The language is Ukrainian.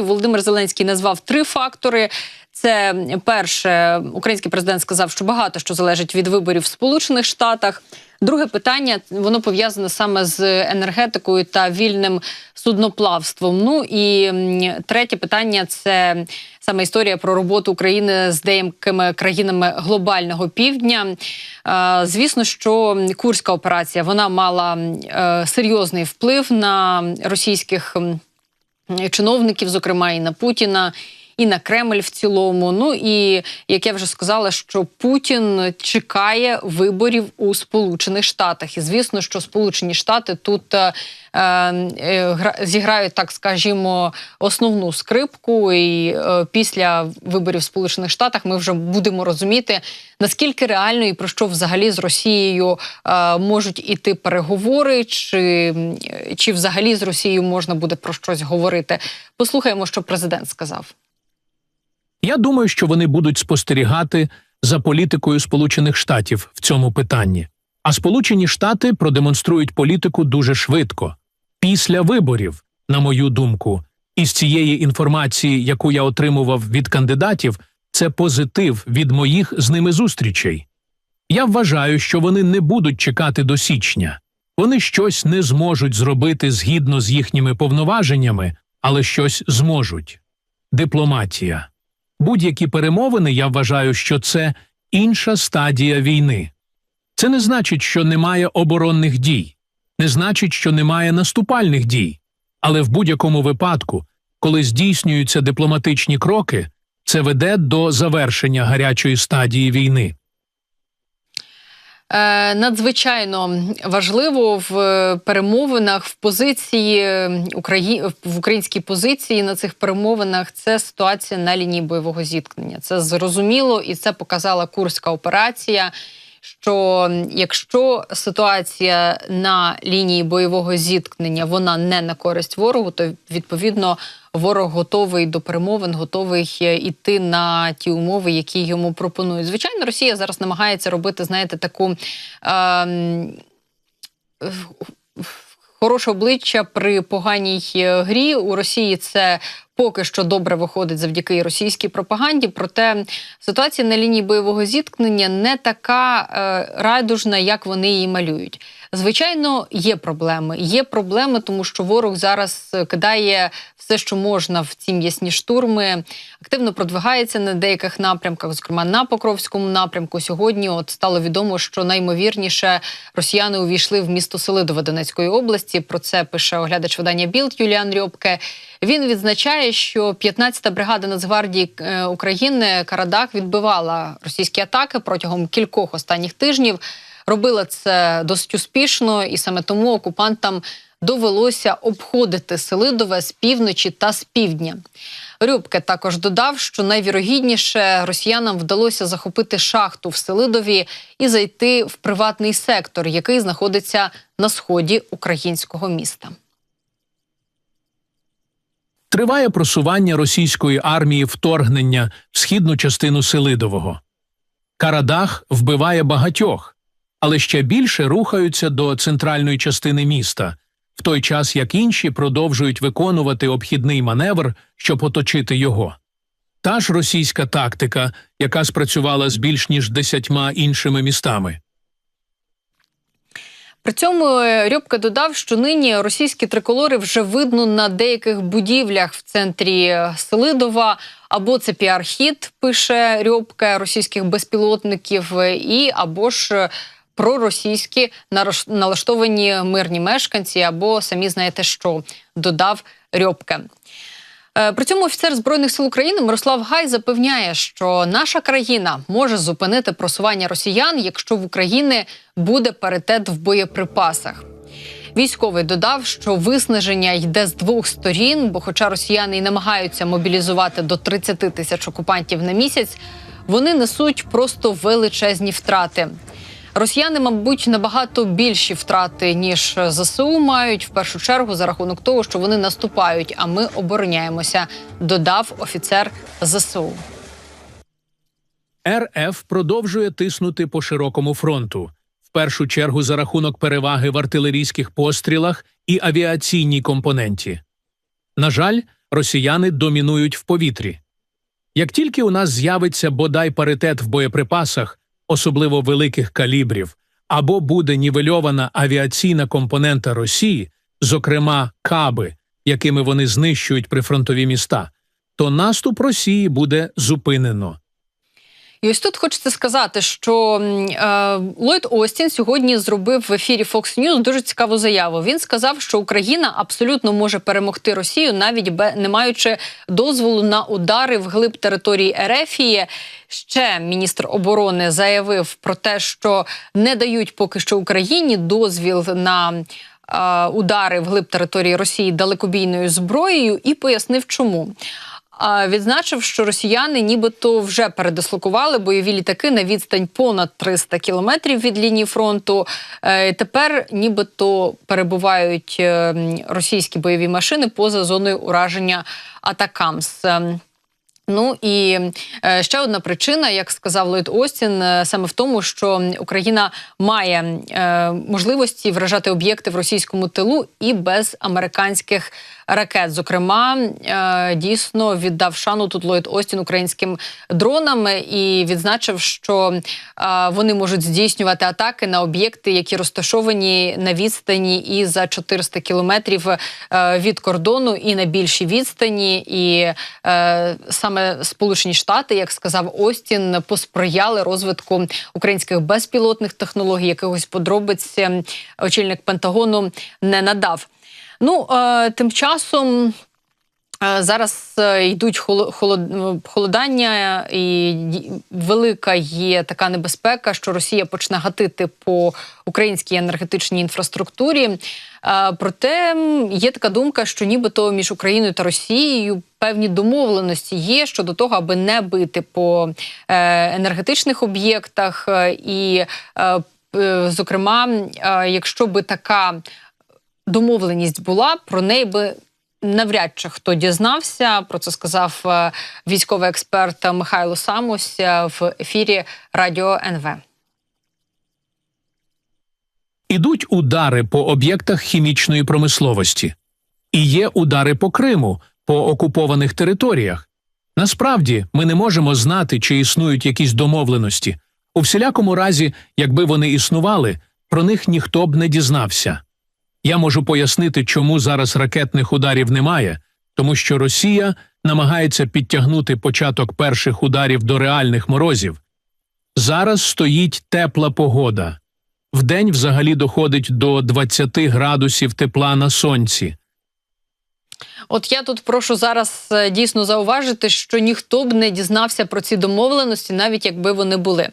Володимир Зеленський назвав три фактори. Це перше, український президент сказав, що багато що залежить від виборів в Сполучених Штатах. Друге питання воно пов'язане саме з енергетикою та вільним судноплавством. Ну і третє питання це саме історія про роботу України з деякими країнами глобального півдня. Звісно, що курська операція вона мала е, серйозний вплив на російських. М, чиновників, зокрема і на Путіна. І на Кремль в цілому. Ну і як я вже сказала, що Путін чекає виборів у Сполучених Штатах. І звісно, що Сполучені Штати тут е, е, зіграють, так скажімо, основну скрипку. І е, після виборів в Сполучених Штатах ми вже будемо розуміти, наскільки реально і про що взагалі з Росією е, можуть іти переговори, чи, чи взагалі з Росією можна буде про щось говорити. Послухаємо, що президент сказав. Я думаю, що вони будуть спостерігати за політикою Сполучених Штатів в цьому питанні. А Сполучені Штати продемонструють політику дуже швидко. Після виборів, на мою думку, із цієї інформації, яку я отримував від кандидатів, це позитив від моїх з ними зустрічей. Я вважаю, що вони не будуть чекати до січня. Вони щось не зможуть зробити згідно з їхніми повноваженнями, але щось зможуть. Дипломатія. Будь-які перемовини, я вважаю, що це інша стадія війни. Це не значить, що немає оборонних дій, не значить, що немає наступальних дій. Але в будь-якому випадку, коли здійснюються дипломатичні кроки, це веде до завершення гарячої стадії війни. Е, Надзвичайно важливо в перемовинах в позиції Украї... в українській позиції на цих перемовинах це ситуація на лінії бойового зіткнення. Це зрозуміло, і це показала курська операція. Що якщо ситуація на лінії бойового зіткнення вона не на користь ворогу, то відповідно ворог готовий до перемовин, готовий е, іти на ті умови, які йому пропонують. Звичайно, Росія зараз намагається робити, знаєте, таку. ем, Хороше обличчя при поганій е, грі у Росії це поки що добре виходить завдяки російській пропаганді. Проте ситуація на лінії бойового зіткнення не така е, радужна, як вони її малюють. Звичайно, є проблеми. Є проблеми, тому що ворог зараз е, кидає все, що можна в ці м'ясні штурми, активно продвигається на деяких напрямках, зокрема на Покровському напрямку. Сьогодні от стало відомо, що наймовірніше росіяни увійшли в місто Селидове Донецької області. Про це пише оглядач видання Білд Юліан Рьобке. Він відзначає, що 15-та бригада Нацгвардії е, України Карадах відбивала російські атаки протягом кількох останніх тижнів. Робила це досить успішно, і саме тому окупантам довелося обходити Селидове з півночі та з півдня. Рюбке також додав, що найвірогідніше росіянам вдалося захопити шахту в Селидові і зайти в приватний сектор, який знаходиться на сході українського міста. Триває просування російської армії вторгнення в східну частину Селидового. Карадах вбиває багатьох, але ще більше рухаються до центральної частини міста, в той час як інші продовжують виконувати обхідний маневр, щоб оточити його. Та ж російська тактика, яка спрацювала з більш ніж десятьма іншими містами. При цьому е, Рьобка додав, що нині російські триколори вже видно на деяких будівлях в центрі е, Селидова. Або це піар-хід, пише Рьобка російських безпілотників, е, і або ж проросійські налаштовані мирні мешканці, або самі знаєте що, додав Рьобка. Е, При цьому офіцер збройних сил України Мирослав Гай запевняє, що наша країна може зупинити просування росіян, якщо в Україні буде паритет в боєприпасах. Військовий додав, що виснаження йде з двох сторін, бо, хоча росіяни і намагаються мобілізувати до 30 тисяч окупантів на місяць, вони несуть просто величезні втрати. Росіяни, мабуть, набагато більші втрати ніж ЗСУ мають в першу чергу за рахунок того, що вони наступають, а ми обороняємося. Додав офіцер ЗСУ. РФ продовжує тиснути по широкому фронту, в першу чергу за рахунок переваги в артилерійських пострілах і авіаційній компоненті. На жаль, росіяни домінують в повітрі. Як тільки у нас з'явиться бодай паритет в боєприпасах, особливо великих калібрів, або буде нівельована авіаційна компонента Росії, зокрема каби, якими вони знищують прифронтові міста, то наступ Росії буде зупинено. І ось тут хочеться сказати, що е, Ллойд Остін сьогодні зробив в ефірі Fox News дуже цікаву заяву. Він сказав, що Україна абсолютно може перемогти Росію, навіть не маючи дозволу на удари вглиб території Ерефії. Ще міністр оборони заявив про те, що не дають поки що Україні дозвіл на. е, Удари вглиб території Росії далекобійною зброєю і пояснив, чому. Відзначив, що росіяни нібито вже передислокували бойові літаки на відстань понад 300 кілометрів від лінії фронту. Е, Тепер нібито перебувають е, російські бойові машини поза зоною ураження Атакамс. Ну і е, ще одна причина, як сказав Ллойд Остін, е, саме в тому, що Україна має е, можливості вражати об'єкти в російському тилу і без американських ракет. Зокрема, дійсно віддав шану тут Ллойд Остін українським дронам і відзначив, що вони можуть здійснювати атаки на об'єкти, які розташовані на відстані і за 400 кілометрів від кордону, і на більшій відстані. І е, саме Сполучені Штати, як сказав Остін, посприяли розвитку українських безпілотних технологій. Якихось подробиць е, очільник Пентагону не надав. Ну е, тим часом. Е, Зараз е, йдуть холо- холодання, і велика є така небезпека, що Росія почне гатити по українській енергетичній інфраструктурі. Е, Проте є така думка, що нібито між Україною та Росією певні домовленості є щодо того, аби не бити по енергетичних об'єктах. І, зокрема, якщо би така домовленість була, про неї би навряд чи хто дізнався. Про це сказав е, військовий експерт Михайло Самусь е, в ефірі Радіо НВ. Ідуть удари по об'єктах хімічної промисловості. І є удари по Криму, по окупованих територіях. Насправді, ми не можемо знати, чи існують якісь домовленості. У всілякому разі, якби вони існували, про них ніхто б не дізнався. Я можу пояснити, чому зараз ракетних ударів немає, тому що Росія намагається підтягнути початок перших ударів до реальних морозів. Зараз стоїть тепла погода. Вдень взагалі доходить до 20 градусів тепла на сонці. От я тут прошу зараз е, дійсно зауважити, що ніхто б не дізнався про ці домовленості, навіть якби вони були.